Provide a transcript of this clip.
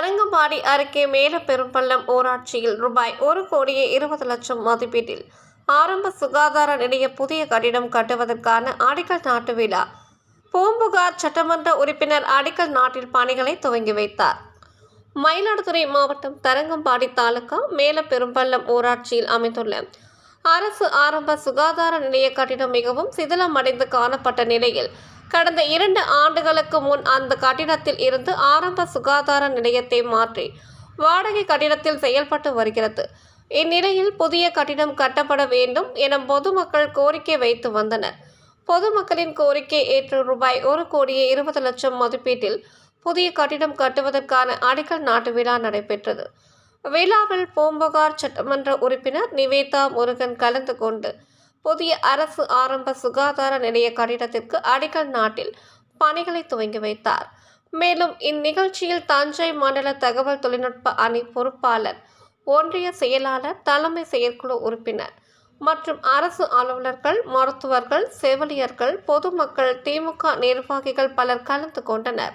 தரங்கம்பாடி அருகே மேலப்பெரும்பள்ளம் ஊராட்சியில் ரூபாய் ஒரு கோடியே இருபது லட்சம் மதிப்பீட்டில் ஆரம்ப சுகாதார நிலைய புதிய கட்டிடம் கட்டுவதற்கான அடிக்கல் நாட்டு விழா. பூம்புகார் சட்டமன்ற உறுப்பினர் அடிக்கல் நாட்டில் பணிகளை துவங்கி வைத்தார். மயிலாடுதுறை மாவட்டம் தரங்கம்பாடி தாலுகா மேலப்பெரும்பள்ளம் ஊராட்சியில் அமைந்துள்ள அரசு ஆரம்ப சுகாதார நிலைய கட்டிடம் மிகவும் சிதிலமடைந்து காணப்பட்ட நிலையில் கடந்த இரண்டு ஆண்டுகளுக்கு முன் அந்த கட்டிடத்தில் இருந்து ஆரம்ப சுகாதார நிலையத்தை மாற்றி வாடகை கட்டிடத்தில் செயல்பட்டு வருகிறது. இந்நிலையில் புதிய கட்டிடம் கட்டப்பட வேண்டும் என பொதுமக்கள் கோரிக்கை வைத்து வந்தனர். பொதுமக்களின் கோரிக்கை ஏற்று ரூபாய் ஒரு கோடியே இருபது லட்சம் மதிப்பீட்டில் புதிய கட்டிடம் கட்டுவதற்கான அடிக்கல் நாட்டு விழா நடைபெற்றது. விழாவில் பூம்புகார் சட்டமன்ற உறுப்பினர் நிவேதா முருகன் கலந்து கொண்டு புதிய அரசு ஆரம்ப சுகாதார நிலைய கட்டிடத்திற்கு அடிக்கல் நாட்டில் பணிகளை துவங்கி வைத்தார். மேலும் இந்நிகழ்ச்சியில் தஞ்சை மண்டல தகவல் தொழில்நுட்ப அணி பொறுப்பாளர் ஒன்றிய செயலாளர் தலைமை செயற்குழு உறுப்பினர் மற்றும் அரசு அலுவலர்கள் மருத்துவர்கள் செவிலியர்கள் பொதுமக்கள் திமுக நிர்வாகிகள் பலர் கலந்து கொண்டனர்.